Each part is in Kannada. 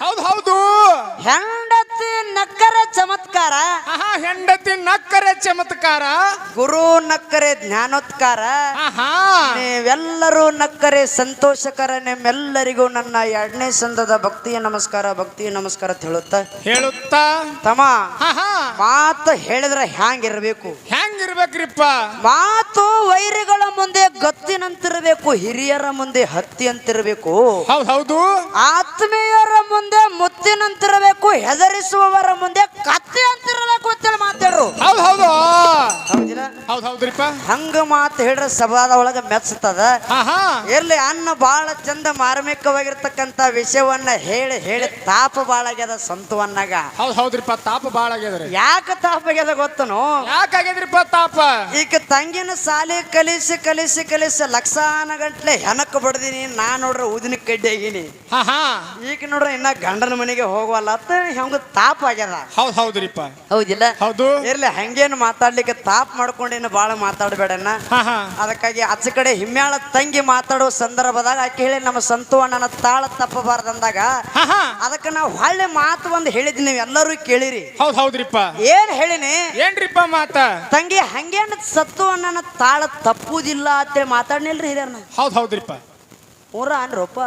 ಹೌದ್ ಹೌದು. ಹೆಂಡತಿ ನಕ್ಕರ ಚಮತ್ಕಾರ ಆಹಾ ಹೆಂಡತಿ ನಕ್ಕರೆ ಚಮತ್ಕಾರ. ಗುರು ನಕ್ಕರೆ ಜ್ಞಾನೋತ್ಕಾರ. ಆಹಾ. ನೀವೆಲ್ಲರೂ ನಕ್ಕರೆ ಸಂತೋಷಕರ ನಿಮ್ಮೆಲ್ಲರಿಗೂ ನನ್ನ ಎರಡನೇ ಸಂದದ ಭಕ್ತಿಯ ನಮಸ್ಕಾರ ಭಕ್ತಿಯ ನಮಸ್ಕಾರ ಅಂತ ಹೇಳುತ್ತ? ಹೇಳುತ್ತಾ? ತಮ್ಮ ಆಹಾ. ಮಾತು ಹೇಳಿದ್ರೆ ಹ್ಯಾಂಗಿರ್ಬೇಕು? ಹೆಂಗಿರ್ಬೇಕ್ರಿಪ್ಪ ಮಾತು ವೈರಿಗಳ ಮುಂದೆ ಗತ್ತಿನಂತಿರಬೇಕು ಹಿರಿಯರ ಮುಂದೆ ಹತ್ತಿ ಅಂತಿರಬೇಕು ಹೌದ್ ಹೌದು. ಆತ್ಮೀಯರ ಮುಂದೆ ಮುತ್ತಿನಂತಿರಬೇಕು ಹೆದರಿಸುವವರ ಮುಂದೆ ಕತ್ತಿ ಅಂತಿರಬೇಕು ಕೂತಲ್ಲಿ ಮಾತಾಡ್ರು. ಹೌದು ಹೌದು. ಹೌದಿಲ್ಲ ಹೌದ್ ಹೌದ್ರಿಪ್ಪ. ಹಂಗ ಮಾತು ಹೇಳ್ರ ಸಭಾದ ಒಳಗ ಮೆಚ್ಚತದ ಇರ್ಲಿ ಅನ್ನ ಬಹಳ ಚಂದ ಮಾರ್ಮಿಕವಾಗಿರ್ತಕ್ಕಂತ ವಿಷಯವನ್ನ ಹೇಳಿ ಹೇಳಿ ತಾಪ ಬಾಳ ಆಗ್ಯದ ಸಂತವನ್ನಾಗ. ಹೌದ್ ಹೌದ್ರಿಪ್ಪ ತಾಪ ಬಾಳ ಆಗ್ಯದ್ರಿ. ಯಾಕ ತಾಪ ಆಗ್ಯದ ಗೊತ್ತನು? ಯಾಕಾಗ್ಯದ್ರಿಪ್ಪ ತಾಪ? ಈಗ ತಂಗಿನ ಸಾಲಿ ಕಲಿಸಿ ಕಲಿಸಿ ಕಲಿಸಿ ಲಕ್ಷಾನ ಗಂಟ್ಲೆ ಹೆನಕ್ ಬಡ್ದಿನಿ ನಾ ನೋಡ್ರ ಊದಿನ ಕಡ್ಡಿ ಆಗಿನಿ. ಈಗ ನೋಡ್ರ ಇನ್ನ ಗಂಡನ ಮನೆಗೆ ಹೋಗವಲ್ಲ ಅಂತ ಹೆಂಗ ತಾಪ ಆಗ್ಯದ. ಹೌದ್ ಹೌದ್ರಿಪ್ಪ. ಹೌದಿಲ್ಲ? ಹೌದು. ಇರ್ಲಿ ಹಂಗೇನು ಮಾತಾಡ್ಲಿಕ್ಕೆ ತಾಪ್ ಮಾಡ್ಕೊಂಡೇನು ಬಾಳ ಮಾತಾಡಬೇಡಣ್ಣ. ಅದಕ್ಕಾಗಿ ಆಚ ಕಡೆ ಹಿಮ್ಯಾಳ ತಂಗಿ ಮಾತಾಡೋ ಸಂದರ್ಭದಾಗ ಆಕೆ ಹೇಳಿ ನಮ್ಮ ಸಂತು ಅಣ್ಣನ ತಾಳ ತಪ್ಪಬಾರ್ದಂದಾಗ ಅದಕ್ಕ ನಾವು ಹೊಳ್ಳೆ ಮಾತು ಒಂದು ಹೇಳಿದ್ವಿ ನೀವು ಎಲ್ಲರೂ ಕೇಳಿರಿ. ಹೌದ್ ಹೌದ್ರಿಪ್ಪ. ಏನ್ ಹೇಳಿನಿ? ಏನ್ರಿಪ್ಪ ಮಾತ? ತಂಗಿ ಹಂಗೇನ ಸತ್ತು ಅಣ್ಣನ ತಾಳ ತಪ್ಪುದಿಲ್ಲ ಅಂತೇಳಿ ಮಾತಾಡ್ನಿಲ್ರಿ ಹಿರಿಯರ್ನ ಹೌದ್ ಹೌದ್ರಿಪ್ಪ. ಊರ ಅನ್ರಪ್ಪ.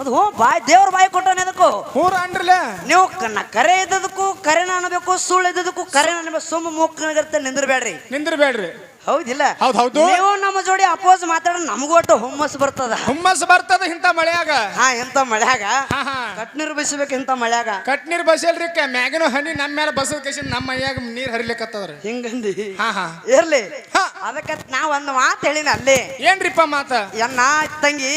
ಅದು ಬಾಯ್ ದೇವ್ರ ಬಾಯಿ ಕೊಟ್ಟಾನೆ ಅದಕ್ಕೂ ಹೂರ ಅನ್ರಲ್ಲ ನೀವು ಕನ್ನ ಕರೆ ಇದ್ದದಕ್ಕೂ ಕರೆನ ಅನ್ಬೇಕು ಸುಳ್ಳು ಇದ್ದದಕ್ಕೂ ಕರೆನ ಅನ್ಬೇಕು ಸುಮ್ಮ ಮೂಕನಗರ್ತ ನಿಂದ್ರಬೇಡ್ರಿ. ನಿಂದ್ರಬೇಡ್ರಿ. ಹೌದಿಲ್ಲ? ಹೌದು ಹೌದು. ನೀವು ನಮ್ಮ ಜೋಡಿ ಅಪೋಸ್ ಮಾತಾಡ ನಮಗೂ ಒಟ್ಟು ಹುಮ್ಮಸ್ ಬರ್ತದ. ಹುಮ್ಮಸ್ ಬರ್ತದ ಇಂತ ಮಳೆಯಾಗ? ಹಾ ಇಂತ ಮಳೆಯಾಗ. ಹಾ ಹಾ. ಕಟ್ನೀರು ಬೀಸಬೇಕು ಇಂಥ ಮಳ್ಯಾಗ. ಕಟ್ ನೀರ್ ಬಸಲ್ರಿ ಮ್ಯಾಗಿನ ಹನಿ ನಮ್ಮ ಮೇಲೆ ಬಸದ ಕೇಸಿ ನಮ್ಮ ಮೈಯಾಗ ನೀರ್ ಹರಿಲಿಕ್ಕತ್ತದ್ರಿ ಹಿಂಗಂದಿ? ಹಾ ಹಾ. ಇರ್ಲಿ. ಹಾ. ಅದಕ್ಕೆ ನಾ ಒಂದು ಮಾತು ಹೇಳಿನ ಅಲ್ಲಿ. ಏನ್ರಿಪ್ಪ ಮಾತ? ಎನ್ನ ತಂಗಿ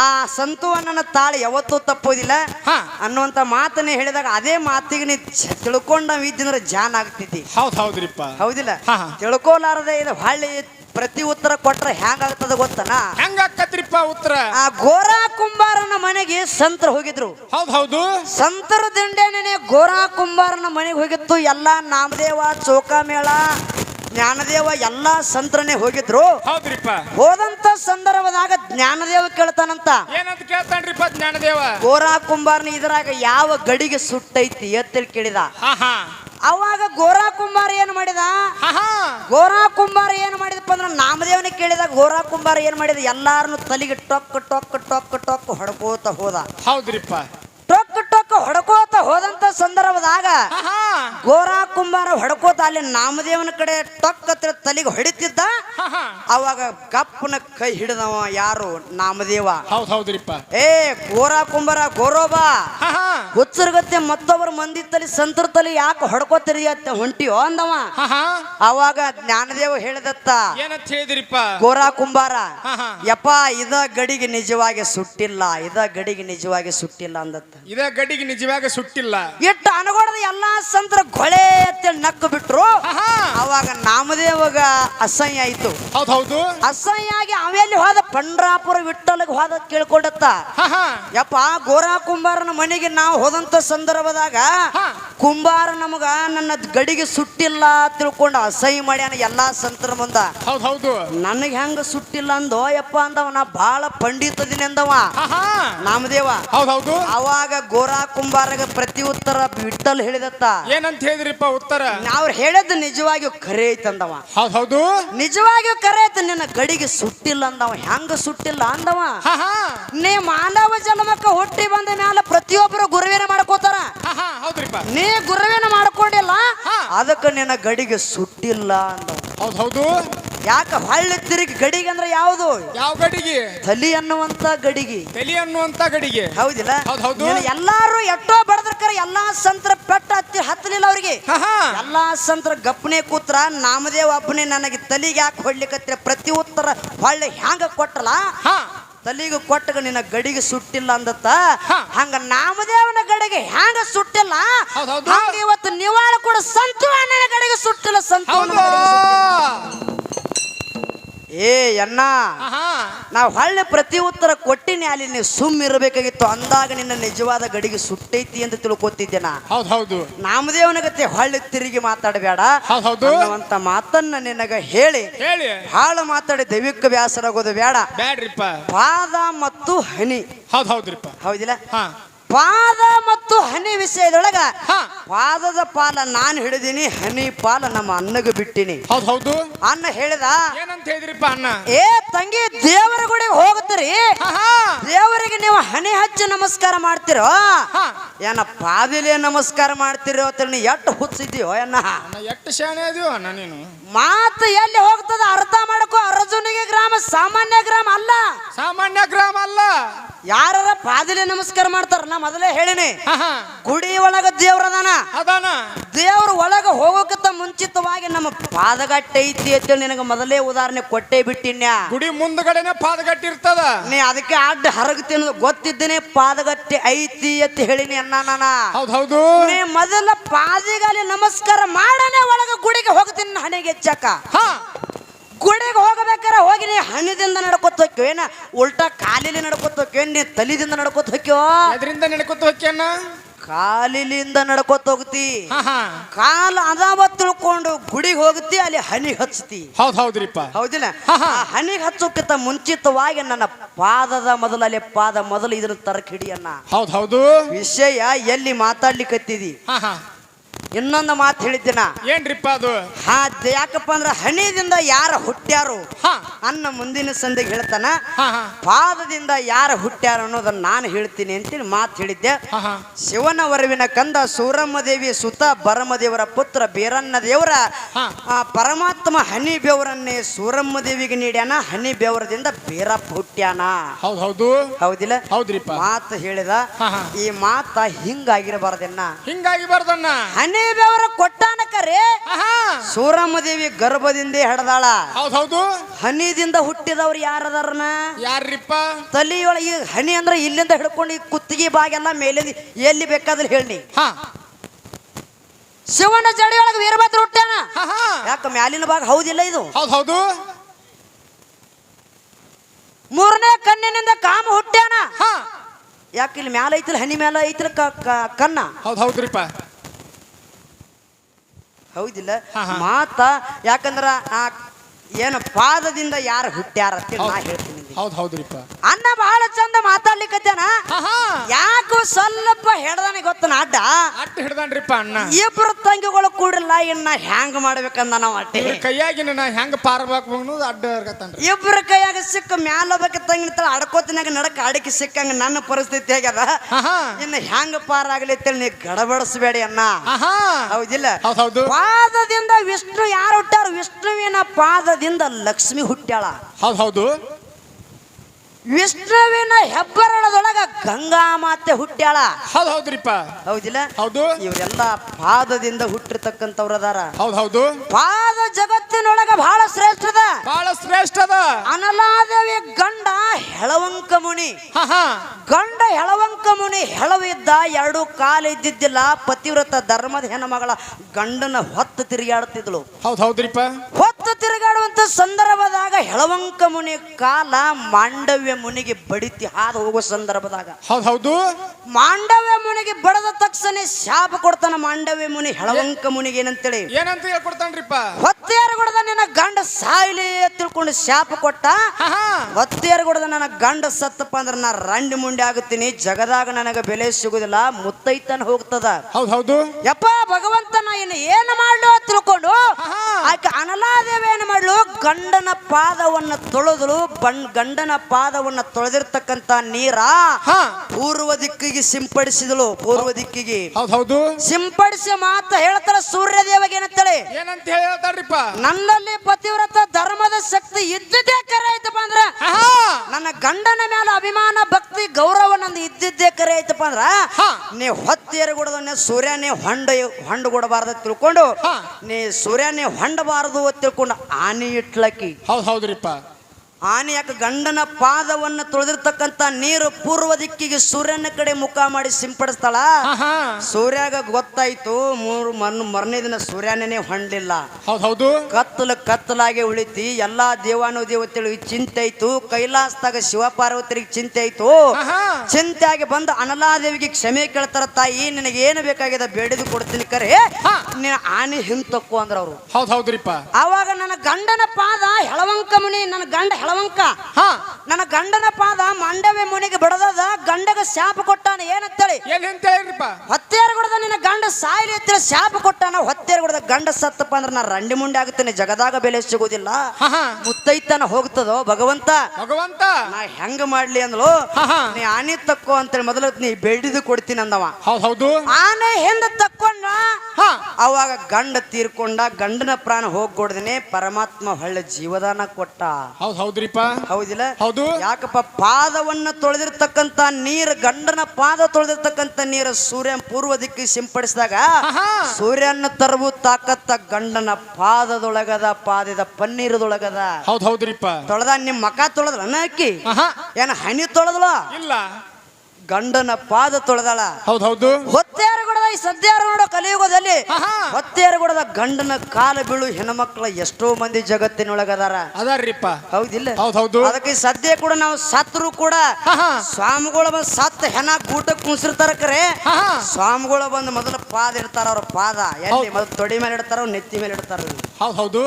ಆ ಸಂತು ಅಣ್ಣನ ತಾಳಿ ಯಾವತ್ತೂ ತಪ್ಪೋದಿಲ್ಲ ಹಾ. ಅನ್ನುವಂತ ಮಾತನ್ನ ಹೇಳಿದಾಗ ಅದೇ ಮಾತಿಗೆ ನೀ ತಿಳ್ಕೊಂಡ ಇದ್ದಿದ್ರೆ ಜಾನ್ ಆಗ್ತಿದ್ದಿ. ಹೌದ್ ಹೌದ್ರಿಪ್ಪ. ಹೌದಿಲ್ಲ. ತಿಳ್ಕೊಲಾರದೆ ಇದು ಹಳ್ಳಿ ಪ್ರತಿ ಉತ್ತರ ಕೊಟ್ರೆ ಹೆಂಗಾಗ್ತದ ಗೊತ್ತನ? ಹೆಂಗ ಆಕತ್ರಿಪ್ಪ ಉತ್ತರ? ಆ ಗೋರಾ ಕುಂಬಾರನ ಮನೆಗೆ ಸಂತರ ಹೋಗಿದ್ರು. ಹೌದು ಹೌದು. ಸಂತರ ದಿಂಡೆನೇ ಗೋರಾ ಕುಂಬಾರನ ಮನೆಗೆ ಹೋಗಿತ್ತು. ಎಲ್ಲಾ ನಾಮದೇವ ಚೌಕಾಮೇಳ ಜ್ಞಾನದೇವ ಎಲ್ಲಾ ಸಂತರನೇ ಹೋಗಿದ್ರು. ಹೌದ್ರಿಪ್ಪ. ಹೋದಂತ ಸಂದರ್ಭದಾಗ ಜ್ಞಾನದೇವ ಕೇಳ್ತಾನಂತ. ಏನಂತ ಕೇಳ್ತಾನ್ರಿಪ್ಪ ಜ್ಞಾನದೇವ? ಗೋರಾ ಕುಂಬಾರನ ಇದ್ರಾಗ ಯಾವ ಗಡಿಗೆ ಸುಟ್ಟೈತಿ ಎತ್ತಲ್ ಕೇಳಿದ. ಅವಾಗ ಗೋರಾ ಕುಂಬಾರ ಏನ್ ಮಾಡಿದ? ಗೋರಾ ಕುಂಬಾರ ಏನ್ ಮಾಡಿದಪ್ಪ ಅಂದ್ರೆ ನಾಮದೇವನ ಕೇಳಿದಾಗ ಗೋರಾ ಕುಂಬಾರ ಏನ್ ಮಾಡಿದ? ಎಲ್ಲಾರನ್ನು ತಲೆಗೆ ಟೊಕ್ ಟೊಕ್ ಟೊಕ್ ಟೊಕ್ ಹೊಡ್ಕೋತ ಹೋದ. ಹೌದ್ರಿಪ್ಪ. ಹೊಡ್ಕೋತ ಹೋದಂತ ಸಂದರ್ಭದಾಗ ಗೋರಾ ಕುಂಬಾರ ಹೊಡ್ಕೋತ ಅಲ್ಲಿ ನಾಮದೇವನ ಕಡೆ ಟೊಕ್ಕ ತಲೆಗೆ ಹೊಡಿತಿದ್ದ. ಅವಾಗ ಗಪ್ಪನ ಕೈ ಹಿಡಿದವ ಯಾರು? ನಾಮದೇವ. ಏ ಗೋರಾ ಕುಂಬಾರ ಗೋರೋಬಾ. ಹುಚ್ಚರ್ಗತ್ತೆ ಮತ್ತೊಬ್ಬರ ಮಂದಿ ತಲೆ ಸಂತರ ತಲೆ ಯಾಕೆ ಹೊಡ್ಕೋತಿರಿ ಅಂತ ಹೊಂಟಿಯೋ ಅಂದವ ಅವಾಗ ಜ್ಞಾನದೇವ ಹೇಳಿದತ್ತ ಗೋರಾ ಕುಂಬಾರ. ಯಪ್ಪ ಇದ ಗಡಿಗೆ ನಿಜವಾಗಿ ಸುಟ್ಟಿಲ್ಲ ಇದ ಗಡಿಗೆ ನಿಜವಾಗಿ ಸುಟ್ಟಿಲ್ಲ ಅಂದತ್ತ. ಇದ ಗಡಿಗೆ ನಿಜವಾಗ ಸುಟ್ಟಿಲ್ಲ ಇಟ್ಟು ಅನಗೋಡದ ಎಲ್ಲಾ ಸಂತರ ಗೊಳೆ ಅಂತೇಳಿ ನಕ್ಕು ಬಿಟ್ರು. ಅವಾಗ ನಾಮದೇವಗ ಅಸಹ್ಯ ಆಯ್ತು. ಹೌದೌದು ಹೌದು. ಅಸಹ್ಯ ಆಗಿ ಅವೆಲ್ಲಿ ಹೋದ ಪಂಡ್ರಾಪುರ ವಿಠ್ಠಲಗೆ ಹೋದ ಕೇಳ್ಕೊಂಡತ್ತ. ಯಪ್ಪ ಗೋರಾ ಕುಂಬಾರನ ಮನೆಗೆ ನಾವು ಹೋದಂತ ಸಂದರ್ಭದಾಗ. ಕುಂಬಾರ ನಮಗ ನನ್ನ ಗಡಿಗೆ ಸುಟ್ಟಿಲ್ಲ ತಿಳ್ಕೊಂಡು ಅಸಹ್ಯ ಮಾಡ್ಯಾನ ಎಲ್ಲಾ ಸಂತರ ಮುಂದ. ಹೌದೌದು ಹೌದು. ನನಗೆ ಹೆಂಗ ಸುಟ್ಟಿಲ್ಲ ಅಂದೋ ಯಪ್ಪ ಅಂದವ ನಾ ಬಾಳ ಪಂಡಿತದಿನಿ ಅಂದವ. ನಾಮದೇವ. ಹೌದೌದು ಹೌದು. ಅವಾಗ ಗೋರಾ ಕುಂಬಾರಗ ಪ್ರತಿ ಉತ್ತರ ಬಿಟ್ಟಲ್ ಹೇಳಿದತ್ತ. ಏನಂತ ಹೇಳಿದ್ರಿಪ್ಪ ಉತ್ತರ? ನಾವು ಹೇಳದ್ ನಿಜವಾಗಿಯೂ ಖರೆ ಐತಂದವ ಹೌದ್ ಹೌದು. ನಿಜವಾಗಿಯೂ ಖರೆ ಐತ ನಿನ್ನ ಗಡಿಗೆ ಸುಟ್ಟಿಲ್ಲ ಅಂದವ. ಹೆಂಗ ಸುಟ್ಟಿಲ್ಲ ಅಂದವ? ನೀ ಮಾನವ ಜನ್ಮಕ್ಕ ಹುಟ್ಟಿ ಬಂದ ಮ್ಯಾಲ ಪ್ರತಿಯೊಬ್ಬರು ಗುರುವಿನ ಮಾಡ್ಕೋತಾರ. ನೀ ಗುರುವಿನ ಮಾಡ್ಕೊಂಡಿಲ್ಲ. ಅದಕ್ಕೆ ನಿನ್ನ ಗಡಿಗೆ ಸುಟ್ಟಿಲ್ಲ ಅಂದವ. ಹೌದ್ ಹೌದು. ಯಾಕ ಹೊಳ್ಳಿ ತಿರುಗಿ ಗಡಿಗೆ ಅಂದ್ರೆ ಯಾವುದು? ಯಾವ ಗಡಿಗೆ? ತಲಿ ಅನ್ನುವಂತ ಗಡಿಗೆ. ತಲಿ ಅನ್ನುವಂತ ಗಡಿಗೆ. ಹೌದಿಲ್ಲ? ಹೌದ್ ಹೌದು. ನೀನು ಎಲ್ಲಾರು ಎಷ್ಟೋ ಬಡದ್ರಕರ ಎಲ್ಲಾ ಸಂತರ ಪೆಟ್ಟ ಹತ್ತಿ ಹತ್ತಲಿಲ್ಲ ಅವ್ರಿಗೆ. ಹಾ ಎಲ್ಲಾ ಸಂತರ ಗಪ್ಪನೆ ಕೂತ್ರ ನಾಮದೇವ ಒಬ್ಬನೇ ನನಗೆ ತಲಿಗೆ ಯಾಕೆ ಹೊಡ್ಲಿಕತ್ತಿರ ಪ್ರತಿ ಉತ್ತರ ಹೊಳ್ಳಿ ಹ್ಯಾಂಗ ಕೊಟ್ಟಲ್ಲ ಹಾ. ತಲಿಗೆ ಕೊಟ್ಟಗ ನಿನ್ನ ಗಡಿಗೆ ಸುಟ್ಟಿಲ್ಲ ಅಂದತ್ತ. ಹಂಗ ನಾಮದೇವನ ಗಡಿಗೆ ಹ್ಯಾಂಗ ಸುಟ್ಟಿಲ್ಲ? ಹೌದ್ ಹೌದು. ಹಂಗ ಇವತ್ತು ನಿವಾಳ ಕೂಡ ಸಂತುವನ ಗಡಿಗೆ ಸುಟ್ಟಿಲ್ಲ ಸಂತು ಹೌದು. ಏ ಅಣ್ಣ ನಾವು ಹಳ್ಳಿ ಪ್ರತಿ ಉತ್ತರ ಕೊಟ್ಟಿನಿ ಅಲ್ಲಿ ನೀವು ಸುಮ್ ಇರಬೇಕಾಗಿತ್ತು. ಅಂದಾಗ ನಿನ್ನ ನಿಜವಾದ ಗಡಿಗೆ ಸುಟ್ಟೈತಿ ಅಂತ ತಿಳ್ಕೊತಿದ್ದೆ ನಾ. ಹೌದ್ ಹೌದು. ನಾಮದೇವನ ಗತಿ ಹಳ್ಳಿ ತಿರುಗಿ ಮಾತಾಡಬೇಡ. ಅಂತ ಮಾತನ್ನ ನಿನಗ ಹೇಳಿ. ಹೇಳಿ ಮಾತಾಡಿ ದೈವಿಕ ವ್ಯಾಸರಾಗೋದು ಬೇಡ. ಬ್ಯಾಡ್ರಿಪ್ಪ. ಪಾದ ಮತ್ತು ಹನಿ. ಹೌದು ಹೌದ್ರಿಪ್ಪ. ಹೌದಿಲ್ಲ? ಹಾ. ಪಾದ ಮತ್ತು ಹನಿ ವಿಷಯದೊಳಗ ಪಾದದ ಪಾಲ ನಾನು ಹಿಡಿದೀನಿ ಹನಿ ಪಾಲ ನಮ್ಮ ಅನ್ನಗ ಬಿಟ್ಟಿನಿ. ಹೌದ್ ಹೌದು. ಅನ್ನ ಹೇಳಿದ ಏನಂತ ಹೇಳಿದ್ರಿಪ್ಪ ಅಣ್ಣ? ಏ ತಂಗಿ ದೇವರ ಗುಡಿಗೆ ಹೋಗ್ತೀರಿ ದೇವರಿಗೆ ನೀವು ಹನಿ ಹಚ್ಚಿ ನಮಸ್ಕಾರ ಮಾಡ್ತಿರೋ? ಏನ ಪಾದಿಲೆ ನಮಸ್ಕಾರ ಮಾಡ್ತಿರೋ ತಿಳಿ ನೀ ಎಷ್ಟು ಹುಚ್ಚಿದ್ಯೋ ಅನ್ನ ಎಷ್ಟು ಶಾಣೆ ಅದೀವ ಅಣ್ಣ ನೀನು? ಮಾತು ಎಲ್ಲಿ ಹೋಗ್ತದ ಅರ್ಥ ಮಾಡಕೋ ಅರ್ಜುನಿಗೆ ಗ್ರಾಮ ಸಾಮಾನ್ಯ ಗ್ರಾಮ ಅಲ್ಲ. ಸಾಮಾನ್ಯ ಗ್ರಾಮ ಅಲ್ಲ. ಯಾರ ಪಾದಲೆ ನಮಸ್ಕಾರ ಮಾಡ್ತಾರ? ನಾ ಮೊದಲೇ ಹೇಳಿನಿ. ಗುಡಿ ಒಳಗ ದೇವ್ರದಾನ ಅದಾನ. ದೇವ್ರ ಒಳಗ ಹೋಗೋಕ್ಕಿಂತ ಮುಂಚಿತವಾಗಿ ನಮ್ಮ ಪಾದಗಟ್ಟೆ ಐತಿ ಅಂತ ನಿನಗೆ ಮೊದಲೇ ಉದಾಹರಣೆ ಕೊಟ್ಟೆ ಬಿಟ್ಟಿನ್ಯಾ. ಗುಡಿ ಮುಂದ್ಗಡೆನೆ ಪಾದಗಟ್ಟಿ ಇರ್ತದ. ನೀ ಅದಕ್ಕೆ ಅಡ್ಡ ಹರಗ್ತಿ ಅನ್ನೋದು ಗೊತ್ತಿದ್ದೇನೆ ಪಾದಗಟ್ಟೆ ಐತಿ ಅಂತ ಹೇಳಿನಿ ಅನ್ನ ನಾನ. ಹೌದ್ ನೀ ಮೊದಲ ಪಾದಿಗಾಲಿ ನಮಸ್ಕಾರ ಮಾಡನೆ ಒಳಗ ಗುಡಿಗೆ ಹೋಗ್ತೀನಿ ಹಣೆಗೆ ಹೆಚ್ಚಕ್ಕ ಹಾ. ಗುಡಿಗೆ ಹೋಗಬೇಕಾರೆ ಹೋಗಿ ನೀ ಹಣ್ಣದಿಂದ ನಡ್ಕೊತ ಹೋಕ್ಯೋ ಏನ ಉಲ್ಟಾ ಕಾಲಿಲಿ ನಡ್ಕೊತ ಹೋಕ್ಯೋ ನೀ ತಲಿದಿಂದ ನಡ್ಕೊತ ಹೋಕ್ಯೋ ಅದರಿಂದ ನಡ್ಕೊತ ಹೋಕ್ಯಣ್ಣ ಕಾಲಿಲಿಂದ ನಡ್ಕೊತ ಹೋಗ್ತಿ. ಕಾಲ ಅದಾವ ತಿಳ್ಕೊಂಡು ಗುಡಿಗೆ ಹೋಗ್ತಿ ಅಲ್ಲಿ ಹನಿ ಹಚ್ತಿ. ಹೌದ್ ಹೌದ್ರಿಪ್ಪ. ಹೌದಿಲ್ಲ? ಹನಿ. ಆ ಹನಿಗೆ ಹಚ್ಚೋಕ್ಕಿಂತ ಮುಂಚಿತವಾಗಿ ನನ್ನ ಪಾದದ ಮೊದಲಲ್ಲಿ ಪಾದ ಮೊದಲು ಇದನ್ನ ತರಕ್ ಹಿಡಿಯನ್ನ ಹೌದ್ ಹೌದು. ವಿಷಯ ಎಲ್ಲಿ ಮಾತಾಡ್ಲಿಕ್ಕತ್ತಿದಿ ಇನ್ನೊಂದು ಮಾತು ಹೇಳಿದ್ದಿನ? ಏನ್ರಿಪ್ಪ ಅದು? ಹಾ ಯಾಕಪ್ಪ ಅಂದ್ರೆ ಹಣಿದಿಂದ ಯಾರ ಹುಟ್ಟ್ಯಾರು? ಅನ್ನ ಮುಂದಿನ ಸಂದಿಗೆ ಹೇಳ್ತಾನ. ಪಾದದಿಂದ ಯಾರ ಹುಟ್ಟ್ಯಾರ ಅನ್ನೋದನ್ನ ನಾನು ಹೇಳ್ತೀನಿ ಅಂತೇಳಿ ಮಾತು ಹೇಳಿದ್ದೆ. ಶಿವನ ವರವಿನ ಕಂದ ಸೂರಮ್ಮದೇವಿ ಸುತ ಬರಮ ದೇವರ ಪುತ್ರ ಬೀರನ್ನ ದೇವರ ಪರಮಾತ್ಮ ಹನಿ ಬೆವರನ್ನೇ ಸೂರಮ್ಮ ದೇವಿಗೆ ನೀಡ್ಯಾನ ಹನಿ ಬೆವರದಿಂದ ಬೀರಪ್ಪ ಹುಟ್ಟ್ಯಾನ. ಹೌದ್ ಹೌದು. ಹೌದಿಲ್ಲ? ಹೌದ್ರಿಪ್ಪ. ಮಾತು ಹೇಳಿದ. ಈ ಮಾತ ಹಿಂಗಾಗಿರಬಾರ್ದನ್ನ. ಹಿಂಗಾಗಿ ಬರ್ದಣ್ಣ ಹನಿ ಬೆವರ ಕೊಟ್ಟಾನಕರೆ ಹಾ ಹಾ ಸೂರಮ್ಮ ದೇವಿ ಗರ್ಭದಿಂದ ಹಡದಾಳ. ಹೌದೌದು ಹೌದು. ಹನಿದಿಂದ ಹುಟ್ಟಿದವ್ರು ಯಾರದಾರನ? ಯಾರಿಪ್ಪ ತಲಿಯೊಳಗೆ ಹನಿ ಅಂದ್ರೆ ಇಲ್ಲಿಂದ ಹಿಡ್ಕೊಂಡು ಈ ಕುತ್ತಿಗೆ ಬಾಗೆಲ್ಲ ಮೇಲೆ ಎಲ್ಲಿ ಬೇಕಾದ್ರೆ ಹೇಳಿ ಹಾ. ಶಿವನ ಜಡಿಯೊಳಗೆ ವೀರಭದ್ರ ಹುಟ್ಟ್ಯಾನ? ಯಾಕ ಮ್ಯಾಲಿನ ಭಾಗ ಹೌದಿಲ್ಲ ಇದು? ಹೌದೌದು ಹೌದು. ಮೂರನೇ ಕಣ್ಣಿನಿಂದ ಕಾಮ ಹುಟ್ಟ್ಯಾನ? ಹಾ. ಯಾಕೆ ಇಲ್ಲಿ ಮ್ಯಾಲ ಐತಿಲ್ಲ ಹನಿ ಮ್ಯಾಲ ಐತಿಲ್ಲ ಕನ್ನ? ಹೌದ್ ಹೌದ್ರಿಪ್ಪ. ಹೌದಿಲ್ಲ. ಮಾತ ಯಾಕಂದ್ರ ಆ ಏನು ಪಾದದಿಂದ ಯಾರು ಹುಟ್ಟ್ಯಾರ ಅಂತ ನಾ ಹೇಳ್ತೀನಿ. ಹೌದ್ ಹೌದ್ರಿಪ್ಪ. ಅನ್ನ ಬಹಳ ಚಂದ ಮಾತಾಡ್ಲಿಕ್ಕತ್ತೇನ ಯಾಕೋ ಸ್ವಲ್ಪ ಹೆಡ್ದಾನೆ ಗೊತ್ತನ ಅಡ್ಡ? ಅಟ್ಟ ಹಿಡ್ದಾನ್ರಿಪ್ಪ ಅಣ್ಣ. ಇಬ್ರು ತಂಗಿಗಳು ಕೂಡಿಲ್ಲ ಇನ್ನ ಹ್ಯಾಂಗ ಮಾಡ್ಬೇಕಂದ ನಾವು ಅಟ್ಟೆ. ಇವ್ರ ಕೈಯಾಗಿನ ನಾ ಹೆಂಗ ಪಾರ್ಬೇಕು ಅನ್ನೋದು ಅಡ್ಡ ಇರ್ಕತ್ತನ್ರಿ ಇಬ್ರ ಕೈಯಾಗ ಸಿಕ್ಕ ಮ್ಯಾಲ ಬಗ್ಗೆ ತಂಗಿರ್ತಾಳ ಅಡ್ಕೋತಿನಾಗ ನಡಕ ಅಡಕಿ ಸಿಕ್ಕಂಗ ನನ್ನ ಪರಿಸ್ಥಿತಿ ಆಗ್ಯದ. ಹಾ ಇನ್ನ ಹೆಂಗ ಪಾರ ಪಾರಾಗ್ಲಿ ಅಂತೇಳಿ ನೀ ಗಡಬಡಿಸ್ಬೇಡಿ ಅಣ್ಣ. ಹಾ ಹಾ ಹೌದಿಲ್ಲ? ಹೌದ್ ಹೌದು. ಪಾದದಿಂದ ವಿಷ್ಣು ಯಾರು ಹುಟ್ಟಾರ ವಿಷ್ಣುವಿನ ಪಾದದಿಂದ ಲಕ್ಷ್ಮಿ ಹುಟ್ಟ್ಯಾಳ. ಹೌದ್ ಹೌದು. ವಿಷ್ಣುವಿನ ಹೆಬ್ಬರಳದೊಳಗ ಗಂಗಾ ಮಾತೆ ಹುಟ್ಟ್ಯಾಳ. ಹೌದ್ ಹೌದ್ರಿಪ್ಪ. ಹೌದಿಲ್ಲ? ಹೌದು. ಇವರೆಲ್ಲ ಪಾದದಿಂದ ಹುಟ್ಟಿರ್ತಕ್ಕಂಥವ್ರು ಅದಾರ. ಹೌದ್ ಹೌದು. ಪಾದ ಜಗತ್ತಿನೊಳಗ ಬಹಳ ಶ್ರೇಷ್ಠದ. ಬಹಳ ಶ್ರೇಷ್ಠದ. ಅನಲಾದೇವಿ ಗಂಡ ಹೆಳವಂಕ ಮುನಿ. ಗಂಡ ಹೆಳವಂಕ ಮುನಿ ಹೆಳವಿದ್ದ ಎರಡು ಕಾಲು ಇದ್ದಿದ್ದಿಲ್ಲ ಪತಿವ್ರತ ಧರ್ಮದ ಹೆಣ್ಣುಮಗಳ ಗಂಡನ ಹೊತ್ತು ತಿರುಗಾಡುತ್ತಿದ್ಳು ಹೌದ್ ಹೌದ್ರಿಪ್ಪ. ಹೊತ್ತು ತಿರುಗಾಡುವಂತ ಸಂದರ್ಭದಾಗ ಹೆಳವಂಕ ಮುನಿ ಕಾಲ ಮಾಂಡವ್ಯ ಮುನಿಗೆ ಬಡಿತಿ ಹಾದು ಹೋಗುವ ಸಂದರ್ಭದಾಗ. ಹೌದ್ ಹೌದು. ಮಾಂಡವ್ಯ ಮುನಿಗೆ ಬಡದ ತಕ್ಷಣ ಶಾಪ ಕೊಡ್ತಾನ ಮಾಂಡವ್ಯ ಮುನಿ ಹೆಳವಂಕ ಮುನಿಗೆ ಏನಂತೇಳಿ. ಏನಂತ ಹೇಳ್ಕೊಡ್ತಾನ್ರಿಪ್ಪ? ಹೊತ್ತೇರುಗುಡದ ನಿನ್ನ ಗಂಡ ಸಾಯ್ಲಿ ತಿಳ್ಕೊಂಡು ಶಾಪ ಕೊಟ್ಟ. ಹೊತ್ತೇರುಗುಡದ ನನ್ನ ಗಂಡ ಸತ್ತಪ್ಪ ಅಂದ್ರೆ ನಾ ರಂಡಿ ಮುಂಡಿ ಆಗುತ್ತೀನಿ. ಜಗದಾಗ ನನಗೆ ಬೆಲೆ ಸಿಗುದಿಲ್ಲ ಮುತ್ತೈತನ ಹೋಗ್ತದ. ಹೌದ್ ಹೌದು. ಯಪ್ಪ ಭಗವಂತ ನಾ ಇನ್ನು ಏನು ಮಾಡ್ಲು ತಿಳ್ಕೊಂಡು. ಆಕೆ ಅನಲಾದೇವ ಏನು ಮಾಡ್ಲು? ಗಂಡನ ಪಾದವನ್ನ ತೊಳೆದಳು ಬಣ್ ಗಂಡನ ಪಾದವನ್ನ ತೊಳೆದಿರ್ತಕ್ಕಂತ ನೀರ ಹಾ. ಪೂರ್ವ ದಿಕ್ಕಿಗೆ ಸಿಂಪಡಿಸಿದಳು ಪೂರ್ವ ದಿಕ್ಕಿಗೆ. ಹೌದ್ ಹೌದು ಸಿಂಪಡಿಸಿ ಮಾತ ಹೇಳ್ತಾರ ಸೂರ್ಯ ದೇವಗೆ ಏನಂತೇಳಿ? ಏನಂತ ಹೇಳ್ತಾರ್ರಿಪ್ಪ? ನನ್ನಲ್ಲಿ ಪತಿವ್ರತ ಧರ್ಮದ ಶಕ್ತಿ ಇದ್ದಿದ್ದೇ ಕರೆ ಆಯ್ತಪ್ಪ ಅಂದ್ರ ಹಾ. ನನ್ನ ಗಂಡನ ಮೇಲೆ ಅಭಿಮಾನ ಭಕ್ತಿ ಗೌರವ ನಂದು ಇದ್ದಿದ್ದೇ ಕರೆ ಆಯ್ತಪ್ಪ ಅಂದ್ರ. ನೀ ಹೊತ್ತೇರುಗುಡದನ್ನ ಸೂರ್ಯನೇ ಹೊಂಡ ಹೊಂಡ ಕೊಡಬಾರ್ದು ತಿಳ್ಕೊಂಡು. ನೀ ಸೂರ್ಯನೇ ಹೊಂಡಬಾರದು ಅಂತ ತಿಳ್ಕೊಂಡು ಆನೆ ಇಟ್ಲಕ್ಕಿ. ಹೌದ್ ಹೌದ್ರಿಪ್ಪ. ಆನೆ ಯಾಕೆ ಗಂಡನ ಪಾದವನ್ನು ತೊಳೆದಿರ್ತಕ್ಕಂಥ ನೀರು ಪೂರ್ವ ದಿಕ್ಕಿಗೆ ಸೂರ್ಯನ ಕಡೆ ಮುಖ ಮಾಡಿ ಸಿಂಪಡಿಸ್ತಾಳ. ಸೂರ್ಯಾಗ ಗೊತ್ತಾಯ್ತು ಮೂರು ಮನ್ ಮರನೇ ದಿನ ಸೂರ್ಯನೇ ಹೊಂಡ್ಲಿಲ್ಲ. ಹೌದ್ ಹೌದು. ಕತ್ತಲು ಕತ್ತಲಾಗಿ ಉಳಿತಿ ಎಲ್ಲಾ ದೇವಾನು ದೇವತೆಗಳಿಗೆ ಚಿಂತೆ ಆಯ್ತು ಕೈಲಾಸದಾಗ ಶಿವಪಾರ್ವತರಿಗೆ ಚಿಂತೆ ಆಯ್ತು. ಚಿಂತೆ ಆಗಿ ಬಂದು ಅನಲಾದೇವಿಗೆ ಕ್ಷಮೆ ಕೇಳ್ತಾರ ತಾಯಿ ನಿನಗೆ ಏನು ಬೇಕಾಗಿದೆ ಬೇಡಿದು ಕೊಡ್ತೀನಿ ಕರೆ. ನೀನು ಆನೆ ಹಿಂತಕ್ಕು ಅಂದ್ರ ಅವರು ಅವಾಗ ಹೌದ್ರಿಪ್ಪ. ಆವಾಗ ನನ್ನ ಗಂಡನ ಪಾದ ಹೆಳವಂಕ ಮುನಿ ನನ್ನ ಗಂಡ ಬಳವಂಕ ಹ. ನನ್ನ ಗಂಡನ ಪಾದ ಮಂಡವೆ ಮುನಿಗೆ ಬಿಡದದ ಗಂಡಗ ಶಾಪ ಕೊಟ್ಟಾನ ಏನಂತೇಳಿ? ಎಲ್ಲಿ ಅಂತ ಹೇಳಿರಿಪ್ಪ ನಿನ್ನ ಗಂಡ ಸಾಯಿಲಿ ಹತ್ತಿರ ಶಾಪ ಕೊಟ್ಟಾನ ಹೊತ್ತೇರುಗುಡದ ಗಂಡ ಸತ್ತಪ್ಪ ಅಂದ್ರೆ ನಾ ರಂಡಿ ಮುಂಡೆ ಆಗುತ್ತೇನೆ ಜಗದಾಗ ಬೆಲೆ ಸಿಗೋದಿಲ್ಲ. ಮುತ್ತೈತನ ಹೋಗ್ತದೋ ಭಗವಂತ? ಭಗವಂತ. ನಾ ಹೆಂಗ ಮಾಡ್ಲಿ ಅಂದ್ಲು. ನೀ ಆನೆ ತಕ್ಕೋ ಅಂತೇಳಿ ಮೊದಲು ನೀ ಬೆಳ್ಳಿದು ಕೊಡ್ತೀನಿ ಅಂದವ. ಹೌದ್ ಹೌದು. ಆನೆ ಹಿಂದ ತಕ್ಕೊಂಡ? ಹಾ. ಅವಾಗ ಗಂಡ ತೀರ್ಕೊಂಡ ಗಂಡನ ಪ್ರಾಣ ಹೋಗ್ಕೊಡ್ದೇನೆ ಪರಮಾತ್ಮ ಹೊಳ್ಳೆ ಜೀವದಾನ ಕೊಟ್ಟ. ಹೌದ್. ಹೌದ್ರಿಪ್ಪ? ಹೌದಿಲ್ಲ? ಹೌದು. ಯಾಕಪ್ಪ ಪಾದವನ್ನ ತೊಳೆದಿರ್ತಕ್ಕಂತ ನೀರ್ ಗಂಡನ ಪಾದ ತೊಳೆದಿರ್ತಕ್ಕಂತ ನೀರು ಸೂರ್ಯ ಪೂರ್ವ ದಿಕ್ಕಿ ಸಿಂಪಡಿಸಿದಾಗ ಸೂರ್ಯನ ತರಬು ತಾಕತ್ತ ಗಂಡನ ಪಾದದೊಳಗದ ಪಾದದ ಪನ್ನೀರದೊಳಗದ. ಹೌದ್ ಹೌದ್ರಿಪ್ಪ. ತೊಳೆದ ನಿಮ್ ಮಕ ತೊಳೆದ್ರ ಅಕ್ಕಿ? ಆಹಾ. ಏನ ಹನಿ ತೊಳೆದಳ ಇಲ್ಲ. ಗಂಡನ ಪಾದ ತೊಳೆದಳ. ಹೌದ್ ಹೌದು. ಹೊತ್ತೇರುಗುಡದ ಈ ಸದ್ಯಾರು ನೋಡೋ ಕಲಿಯುಗದಲ್ಲಿ ಗಂಡನ ಕಾಲ ಬೀಳು ಹೆಣ್ಮಕ್ಳ ಎಷ್ಟೋ ಮಂದಿ ಜಗತ್ತಿನೊಳಗದಾರ. ಅದಾರ್ರಿಪ್ಪ. ಹೌದಿಲ್ಲ? ಹೌದ್ ಅದಕ್ಕೆ ಸದ್ಯ ಕೂಡ ನಾವು ಸತ್ರು ಕೂಡ. ಸ್ವಾಮಿಗಳ ಬಂದ್ ಸತ್ ಹೆಣ ಕೂಟಕ್ಕೆ ಕುಂಸಿರ್ತಾರ ಕರೆ. ಸ್ವಾಮಿಗಳ ಬಂದು ಮೊದಲ ಪಾದ ಇಡ್ತಾರ ಅವ್ರ ಪಾದ. ಎಲ್ಲಿ. ಮೊದಲು ತೊಡಿ ಮೇಲೆ ಇಡ್ತಾರ ನೆತ್ತಿ ಮೇಲೆ ಇಡ್ತಾರ. ಹೌದು.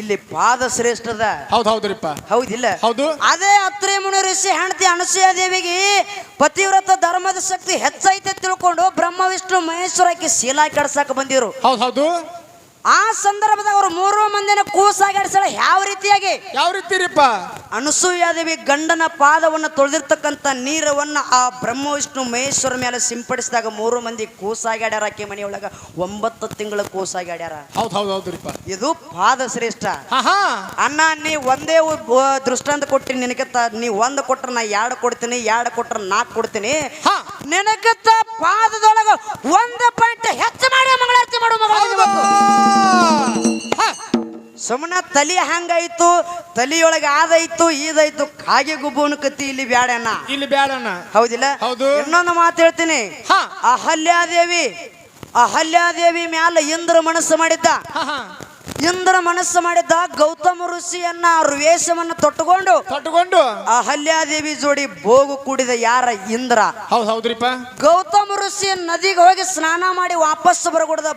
ಇಲ್ಲಿ ಪಾದ ಶ್ರೇಷ್ಠದ. ಹೌದ್ ಹೌದ್ರಿಪ್ಪ. ಹೌದಿಲ್ಲ. ಹೌದು. ಅದೇ ಅತ್ರಿ ಮುನಿ ಋಷಿ ಹೆಂಡತಿ ಅನಸೂಯ ದೇವಿಗೆ ಪತಿವ್ರತ ಧರ್ಮದ ಶಕ್ತಿ ಹೆಚ್ಚೈತೆ ತಿಳ್ಕೊಂಡು ಬ್ರಹ್ಮ ವಿಷ್ಣು ಮಹೇಶ್ವರಕ್ಕೆ ಶೀಲಾ ಕೆಡ್ಸಕ್ ಬಂದಿರು. ಹೌದ್ ಹೌದು. ಆ ಸಂದರ್ಭದಾಗ ಅವ್ರು ಮೂರು ಮಂದಿನ ಕೂಸಾಗಾಡಿಸಳ ಯಾವ ರೀತಿಯಾಗಿ? ಯಾವ ರೀತಿರಿಪ್ಪ? ಅನಸೂಯಾದೇವಿ ಗಂಡನ ಪಾದವನ್ನು ತೊಳೆದಿರ್ತಕ್ಕಂಥ ನೀರವನ್ನ ಆ ಬ್ರಹ್ಮ ವಿಷ್ಣು ಮಹೇಶ್ವರ ಮೇಲೆ ಸಿಂಪಡಿಸಿದಾಗ ಮೂರು ಮಂದಿ ಕೂಸಾಗ್ಯಾಡ್ಯಾರ ಆಕೆ ಮನೆಯೊಳಗ. ಒಂಬತ್ತು ತಿಂಗಳ ಕೂಸಾಗ್ಯಾಡ್ಯಾರ ಹೌದು ಇದು ಪಾದ ಶ್ರೇಷ್ಠ ಅಣ್ಣ ನೀ ಒಂದೇ ದೃಷ್ಟಾಂತ ಕೊಟ್ಟಿನಿ ನಿನಗೆ ನೀ ಒಂದು ಕೊಟ್ರ ನಾ ಎರಡು ಕೊಡ್ತೀನಿ ಎರಡು ಕೊಟ್ರ ನಾಲ್ಕು ಕೊಡ್ತೀನಿ. ಹಾ. ನಿನಗತ್ತ ಪಾದದೊಳಗ ಒಂದು ಪಾಯಿಂಟ್ ಹೆಚ್ಚು ಮಾಡಿ ಮಂಗಳಾರತಿ ಮಾಡು ಮಗಳ. ಸುಮ್ಮನ ತಲಿ ಹಂಗಾಯ್ತು ತಲಿಯೊಳಗೆ ಆದಾಯ್ತು ಈದಾಯ್ತು ಕಾಗೆ ಗುಬ್ಬುನ ಕತ್ತಿ ಇಲ್ಲಿ ಬ್ಯಾಡಣ್ಣ. ಇಲ್ಲಿ ಬ್ಯಾಡಣ್ಣ. ಹೌದಿಲ್ಲ? ಹೌದು. ಇನ್ನೊಂದು ಮಾತು ಹೇಳ್ತೀನಿ. ಹಾ. ಅಹಲ್ಯಾದೇವಿ ಅಹಲ್ಯಾದೇವಿ ಮ್ಯಾಲ ಇಂದ್ರ ಮನಸ್ಸು ಮಾಡಿದ್ದ. ಇಂದ್ರ ಮನಸ್ಸು ಮಾಡಿದ್ದ ಗೌತಮ ಋಷಿಯನ್ನ ಅವ್ರ ವೇಷವನ್ನು ತೊಟ್ಟುಕೊಂಡು ತೊಟ್ಟುಕೊಂಡು? ಅಹಲ್ಯಾದೇವಿ ಜೋಡಿ ಬೋಗು ಕೂಡಿದ ಯಾರ ಇಂದ್ರ? ಹೌದ್ ಹೌದ್ರಿಪ್ಪ. ಗೌತಮ ಋಷಿ ನದಿಗೆ ಹೋಗಿ ಸ್ನಾನ ಮಾಡಿ ವಾಪಸ್ ಬರಗೊಡದ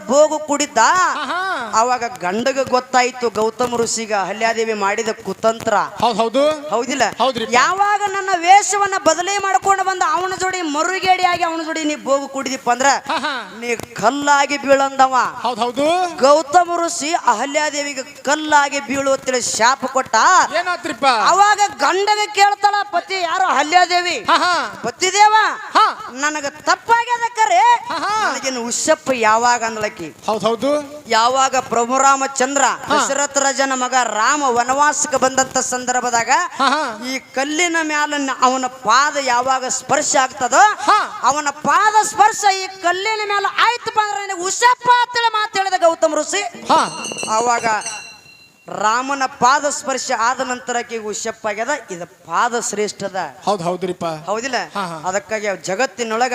ಕುಡಿದ್ದ? ಹಾ ಹಾ ಅವಾಗ ಗಂಡಗ ಗೊತ್ತಾಯ್ತು ಗೌತಮ ಋಷಿಗ ಅಹಲ್ಯಾದೇವಿ ಮಾಡಿದ ಕುತಂತ್ರ. ಹೌದ್ ಹೌದು. ಹೌದಿಲ್ಲ? ಹೌದ್ರಿ. ಯಾವಾಗ ನನ್ನ ವೇಷವನ್ನ ಬದಲಿ ಮಾಡ್ಕೊಂಡು ಬಂದ ಅವನ ಜೋಡಿ ಮರುಗೇಡಿಯಾಗಿ ಅವನ ಜೋಡಿ ನೀ ಬೋಗು ಕುಡಿದಿಪ್ಪ ಅಂದ್ರ ನೀ ಕಲ್ಲಾಗಿ ಬೀಳಂದವ. ಹೌದ್ ಹೌದು. ಗೌತಮ ಋಷಿ ಅಹಲ್ಯಾದೇವಿಗೆ ಕಲ್ಲಾಗಿ ಬೀಳುವತ್ತೇಳಿ ಶಾಪ ಕೊಟ್ಟ ಏನಾತ್ರಿಪ್ಪ ಅವಾಗ ಗಂಡಗ ಕೇಳ್ತಾಳ ಪತಿ ಯಾರು ಅಹಲ್ಯಾದೇವಿ ಹಾ ಹಾ. ಪತಿದೇವ? ಹಾ. ನನಗ ತಪ್ಪಾಗ್ಯದಕ್ಕರೆ ಕರೆ ಹಾ, ಹಾ. ನನಗಿನ್ನು ಉಷಪ್ಪ ಯಾವಾಗ ಅಂದ್ಲಕ್ಕಿ ಹೌದೌದು ಹೌದು ಯಾವಾಗ ಪ್ರಭು ರಾಮಚಂದ್ರ ದಶರಥ ರಾಜನ ಮಗ ರಾಮ ವನವಾಸಕ್ಕೆ ಬಂದಂತ ಸಂದರ್ಭದಾಗ. ಈ ಕಲ್ಲಿನ ಮ್ಯಾಲ ಅವನ ಪಾದ ಯಾವಾಗ ಸ್ಪರ್ಶ ಆಗ್ತದೋ ಹಾ. ಅವನ ಪಾದ ಸ್ಪರ್ಶ ಈ ಕಲ್ಲಿನ ಮ್ಯಾಲ ಆಯ್ತಪ್ಪ ಅಂದ್ರೆ ನನಗೆ ಉಷಪ್ಪ ಅಂತೇಳಿ ಮಾತು ಹೇಳಿದ ಗೌತಮ ಋಷಿ ಅವಾಗ ಆವಾಗ ರಾಮನ ಪಾದ ಸ್ಪರ್ಶ ಆದ ನಂತರಕ್ಕೆ ಉಷಪ್ಪ ಆಗ್ಯದ ಇದು ಪಾದ ಶ್ರೇಷ್ಠದ ಹೌದ್ ಹೌದ್ರಿಪ್ಪ. ಹೌದಿಲ್ಲ. ಅದಕ್ಕಾಗಿ ಜಗತ್ತಿನೊಳಗ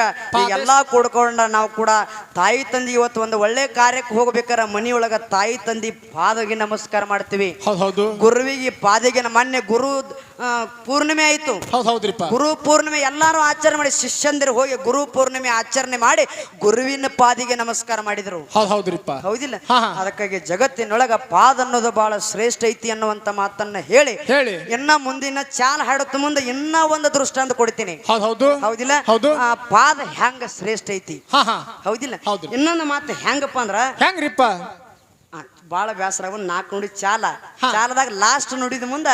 ಎಲ್ಲಾ ಕೂಡ್ಕೊಂಡ ನಾವು ಕೂಡ ತಾಯಿ ತಂದಿ ಇವತ್ತು ಒಂದು ಒಳ್ಳೆ ಕಾರ್ಯಕ್ಕೆ ಹೋಗ್ಬೇಕಾರ ಮನೆಯೊಳಗ ತಾಯಿ ತಂದಿ ಪಾದಗೆ ನಮಸ್ಕಾರ ಮಾಡ್ತೀವಿ. ಹೌದ್ ಗುರುವಿಗೆ ಪಾದಿಗೆ ಮಾನ್ಯ ಗುರು ಪೂರ್ಣಿಮೆ ಆಯ್ತು. ಹೌದು ಹೌದ್ರಿಪ್ಪ. ಗುರು ಪೂರ್ಣಿಮೆ ಎಲ್ಲಾರು ಆಚರಣೆ ಮಾಡಿ ಶಿಷ್ಯಂದಿರು ಹೋಗಿ ಗುರು ಪೂರ್ಣಿಮೆ ಆಚರಣೆ ಮಾಡಿ ಗುರುವಿನ ಪಾದಿಗೆ ನಮಸ್ಕಾರ ಮಾಡಿದ್ರು. ಹೌದ್ ಹೌದ್ರಿಪ್ಪ. ಹೌದಿಲ್ಲ. ಅದಕ್ಕಾಗಿ ಜಗತ್ತಿನೊಳಗ ಪಾದ ಅನ್ನೋದು ಬಹಳ ಶ್ರೇಷ್ಠ ಐತಿ ಅನ್ನುವಂತ ಮಾತನ್ನ ಹೇಳಿ ಹೇಳಿ. ಇನ್ನ ಮುಂದಿನ ಚಾಲ್ ಹಾಡುತ್ತ ಮುಂದೆ ಇನ್ನ ಒಂದು ದೃಷ್ಟಾಂತ ಕೊಡ್ತೀನಿ. ಹೌದ್ ಹೌದು. ಹೌದಿಲ್ಲ? ಹೌದು. ಆ ಪಾದ ಹೆಂಗ ಶ್ರೇಷ್ಠ ಐತಿ? ಹೌದಿಲ್ಲ? ಹೌದು. ಇನ್ನೊಂದು ಮಾತು ಹೆಂಗಪ್ಪ ಅಂದ್ರ ಹೆಂಗ್ರಿಪ್ಪ ಬಹಳ ಬಾಳ ಬೇಸರ ಒಂದು ನಾಲ್ಕು ನುಡಿ ಚಾಲ. ಚಾಲದಾಗ ಲಾಸ್ಟ್ ನುಡಿದ ಮುಂದ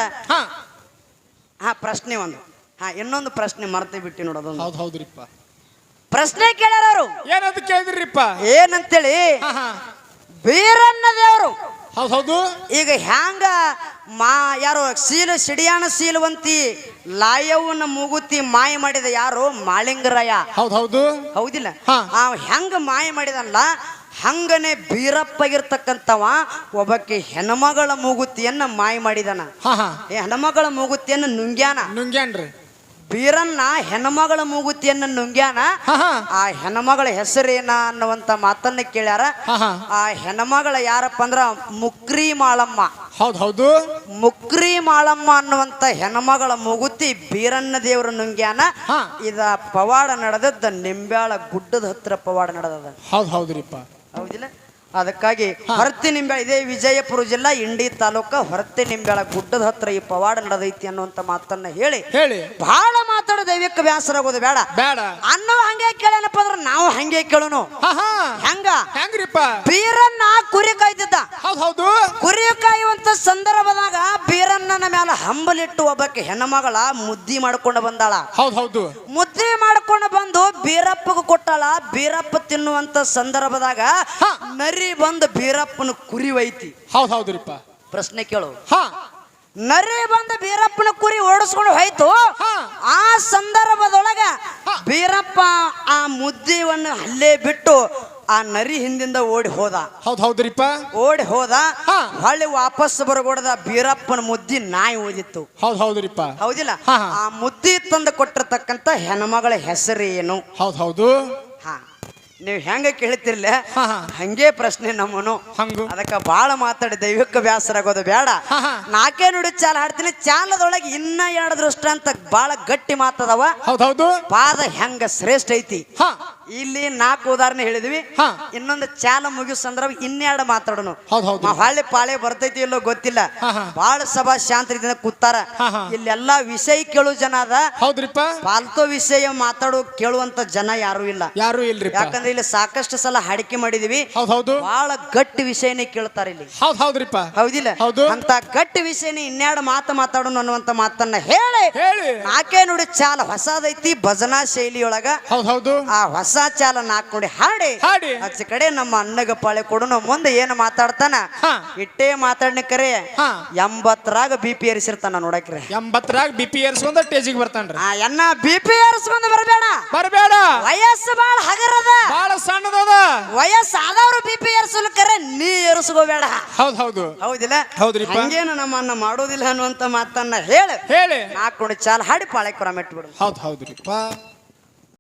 ಹಾ ಪ್ರಶ್ನೆ ಒಂದು. ಹಾ ಇನ್ನೊಂದು ಪ್ರಶ್ನೆ ಮರ್ತೇ ಬಿಟ್ಟಿ ನೋಡೋದು ಹೌದ್ ಹೌದ್ರಿಪ್ಪ. ಪ್ರಶ್ನೆ ಕೇಳ್ಯಾರ ಅವರು ಏನಂತ ಕೇಳಿದ್ರಿಪ್ಪ? ಏನಂತೇಳಿ? ಬೀರನ್ನ ಬೀರಣ್ಣ ದೇವರು. ಹೌದ್ ಹೌದು. ಈಗ ಹ್ಯಾಂಗ ಮಾ ಯಾರು ಸೀಲು ಸಿಡಿಯಾಣ ಸೀಲುವಂತಿ ಲಾಯವನ್ನ ಮೂಗುತಿ ಮಾಯ ಮಾಡಿದ ಯಾರು ಮಾಳಿಂಗರಾಯ. ಹೌದು ಹೌದು. ಹೌದಿಲ್ಲ. ಆ ಹೆಂಗ ಮಾಯ ಮಾಡಿದಲ್ಲ ಹಂಗನೆ ಬೀರಪ್ಪಗಿರ್ತಕ್ಕಂಥವ ಒಬ್ಬಕ್ಕೆ ಹೆಣ್ಮಗಳ ಮೂಗುತಿಯನ್ನ ಮಾಯ ಮಾಡಿದನ. ಹಾ ಹಾ. ಈ ಹೆಣ್ಮಗಳ ಮೂಗುತಿಯನ್ನ ನುಂಗ್ಯಾನ. ನುಂಗ್ಯಾನ್ರಿ. ಬೀರನ್ನ ಹೆಣ್ಮಗಳ ಮೂಗುತಿಯನ್ನ ನುಂಗ್ಯಾನ. ಹಾ ಹಾ. ಆ ಹೆಣ್ಮಗಳ ಹೆಸರೇನ ಅನ್ನುವಂತ ಮಾತನ್ನ ಕೇಳ್ಯಾರ. ಹಾ ಹಾ. ಆ ಹೆಣ್ಮಗಳ ಯಾರಪ್ಪ ಅಂದ್ರ ಮುಕ್ರಿ ಮಾಳಮ್ಮ. ಹೌದು ಹೌದು. ಮುಕ್ರಿ ಮಾಳಮ್ಮ ಅನ್ನುವಂತ ಹೆಣ್ಮಗಳ ಮೂಗುತಿ ಬೀರನ್ನ ದೇವರ ನುಂಗ್ಯಾನ. ಹಾ. ಇದ ಪವಾಡ ನಡೆದದ್ದ ನಿಂಬ್ಯಾಳ ಗುಡ್ಡದ ಹತ್ರ ಪವಾಡ ನಡೆದದ. ಹೌದ್ ಹೌದ್ರಿಪ್ಪ. ಹೌದಿಲ್ಲ ಅದಕ್ಕಾಗಿ ಹೊರತಿ ನಿಂಬೆಳ ಇದೇ ವಿಜಯಪುರ ಜಿಲ್ಲಾ ಇಂಡಿ ತಾಲೂಕ ಹೊರತಿ ನಿಂಬೆಳ ಗುಡ್ಡದ ಹತ್ರ ಈ ಪವಾಡ ನಡೆದೈತಿ ಅನ್ನುವಂತ ಮಾತನ್ನ ಹೇಳಿ ಹೇಳಿ. ಬಹಳ ಮಾತಾಡ ದೈವಕ್ಕೆ ವ್ಯಾಸರಾಗೋದು ಬೇಡ. ಬೇಡ. ಅನ್ನೋ ಹಂಗೆ ಕೇಳೇನಪ್ಪ ಅಂದ್ರೆ ನಾವು ಹಂಗೆ ಕೇಳೋನು. ಹೆಂಗ? ಹೆಂಗ್ರಿಪ್ಪ? ಬೀರನ್ನ ಕುರಿ ಕಾಯ್ತಿದ್ದ ಹೌದ್ ಕುರಿ ಕಾಯುವಂತ ಸಂದರ್ಭದಾಗ ಬೀರಣ್ಣನ ಮ್ಯಾಲ ಹಂಬಲಿಟ್ಟು ಒಬ್ಬಕ್ಕೆ ಹೆಣ್ಣಮಗಳ ಮುದ್ದಿ ಮಾಡ್ಕೊಂಡು ಬಂದಾಳ. ಹೌದ್ ಹೌದು. ಮುದ್ದೆ ಮಾಡ್ಕೊಂಡು ಬಂದು ಬೀರಪ್ಪಗೆ ಕೊಟ್ಟಾಳ. ಬೀರಪ್ಪ ತಿನ್ನುವಂತ ಸಂದರ್ಭದಾಗ ಹಾ. ನರಿ ಬಂದ ಬೀರಪ್ಪನ ಕುರಿ ಒಯ್ತಿ. ಹೌದ್ ಹೌದ್ರಿಪ್ಪ. ಪ್ರಶ್ನೆ ಕೇಳು. ಹಾ. ನರಿ ಬಂದ ಬೀರಪ್ಪನ ಕುರಿ ಓಡಿಸ್ಕೊಂಡು ಹೋಯ್ತು. ಆ ಸಂದರ್ಭದೊಳಗ. ಬೀರಪ್ಪ ಆ ಮುದ್ದಿವನ್ನು ಅಲ್ಲೇ ಬಿಟ್ಟು ಆ ನರಿ ಹಿಂದಿಂದ ಓಡಿ ಹೋದ. ಹೌದ್ ಹೌದ್ರಿಪ್ಪ. ಓಡಿ ಹೋದ. ಹೊಳ್ಳಿ ವಾಪಸ್ ಬರಗೊಡದ ಬೀರಪ್ಪನ ಮುದ್ದಿ ನಾಯಿ ಓದಿತ್ತು ಹೌದ್ ಹೌದ್ರಿಪ್ಪ. ಹೌದಿಲ್ಲ. ಆ ಮುದ್ದಿ ತಂದು ಕೊಟ್ಟಿರ್ತಕ್ಕಂತ ಹೆಣ್ಮಗಳ ಹೆಸರು ಏನು ಹೌದ್ ಹೌದು. ನೀವು ಹೆಂಗ ಕೇಳ್ತಿರ್ಲ. ಹಂಗೆ ಪ್ರಶ್ನೆ ನಮ್ಮನು. ಹಂಗು. ಅದಕ್ಕ ಬಾಳ ಮಾತಾಡಿ ದೈವಕ್ಕೆ ವ್ಯಾಸರಾಗೋದು ಆಗೋದು ಬೇಡ ನಾಕೇ ನುಡಿ ಚಾಲ ಹಾಡ್ತೀನಿ ಚಾಲದೊಳಗೆ ಇನ್ನ ಎರಡು ದೃಷ್ಟ ಅಂತ ಬಾಳ ಗಟ್ಟಿ ಮಾತದವ. ಹೌದ್ ಹೌದು. ಪಾದ ಹೆಂಗ ಶ್ರೇಷ್ಠ ಐತಿ? ಇಲ್ಲಿ ನಾಲ್ಕು ಉದಾಹರಣೆ ಹೇಳಿದ್ವಿ. ಇನ್ನೊಂದು ಚಾಲ ಮುಗಿಸ್ ಸಂದರ್ಭ ಇನ್ನೆರಡು ಮಾತಾಡೋಣ. ಹೌದ್ ಹೌದು. ಮ- ಪಾಳೆ ಬರ್ತೈತಿ ಇಲ್ಲೋ ಗೊತ್ತಿಲ್ಲ. ಬಾಳ ಸಭಾ ಶಾಂತ ರೀತಿಯಿಂದ ಕೂತಾರ. ಇಲ್ಲೆಲ್ಲಾ ವಿಷಯ ಕೇಳು ಜನ ಅದ. ಹೌದ್ರಿಪ್ಪ? ಪಾಲ್ತೋ ವಿಷಯ ಮಾತಾಡೋ ಕೇಳುವಂತ ಜನ ಯಾರು ಇಲ್ಲ. ಯಾರು ಇಲ್ಲ ಯಾಕಂದ್ರೆ ಇಲ್ಲಿ ಸಾಕಷ್ಟು ಸಲ ಹಾಡಿಕೆ ಮಾಡಿದೀವಿ. ಬಹಳ ಗಟ್ಟಿ ವಿಷಯನೇ ಕೇಳ್ತಾರೆ ಇಲ್ಲಿ. ಹೌದ್ ಹೌದ್ರಿಪ್ಪ. ಹೌದಿಲ್ಲ? ಹೌದು. ಅಂತ ಗಟ್ಟಿ ವಿಷಯನೇ ಇನ್ನೆರಡು ಮಾತು ಮಾತಾಡೋಣ ಅನ್ನುವಂತ ಮಾತನ್ನ ಹೇಳಿ. ಹೇಳಿ. ನಾಕೆ ನೋಡಿ ಚಾಲ ಹೊಸದೈತಿ ಭಜನಾ ಶೈಲಿಯೊಳಗ. ಹೌದ್ ಹೌದು. ಆ ಹೊಸ ಚಾಲ ನಾಲ್ಕು ನುಡಿ ಹಾಡಿ. ಹಾಡಿ. ಅಚ್ಚ ಕಡೆ ನಮ್ಮ ಅಣ್ಣಗ ಪಾಳೆ ಕೊಡೋಣ ಮುಂದೆ ಏನು ಮಾತಾಡ್ತಾನ. ಇಟ್ಟೇ ಮಾತಾಡ್ನ ಕರೆ. ಎಂಬತ್ತರಾಗ ಬಿ ಪಿ ಏರಿಸಿರ್ತಾನ ನೋಡಕ್ರೆ. ಎಂಬತ್ತರಾಗ ಬಿ ಪಿ ಏರಿಸ್ಕೊಂಡ ಟೇಜಿಗೆ ಬರ್ತಾನ್ರಿ. ಆ ಎನ್ನ ಬಿ ಪಿ ಏರಿಸ್ಕೊಂಡು ಬರಬೇಡ. ಬರಬೇಡ. ವಯಸ್ಸು ಬಾಳ ಹಗರದ. ಬಾಳ ಸಣ್ಣದದ. ವಯಸ್ಸು ಆದವ್ರು ಬಿ ಪಿ ಏರಿಸಲು ಕರೆ ನೀ ಏರಿಸ್ಕೋಬೇಡ. ಹೌದು ಹೌದು. ಹೌದಿಲ್ಲ? ಹೌದ್ರಿ ಹಂಗೇನು ನಮ್ಮನ್ನ ಮಾಡೋದಿಲ್ಲ ಅನ್ನುವಂತ ಮಾತನ್ನ ಹೇಳಿ. ಹೇಳಿ. ನಾಲ್ಕು ಚಾಲ ಹಾಡಿ ಪಾಳೆ ಕೊರ ಮೆಟ್ಬಿಡು ಹೌದ್ ಹೌದ್ರಿಪ್ಪ.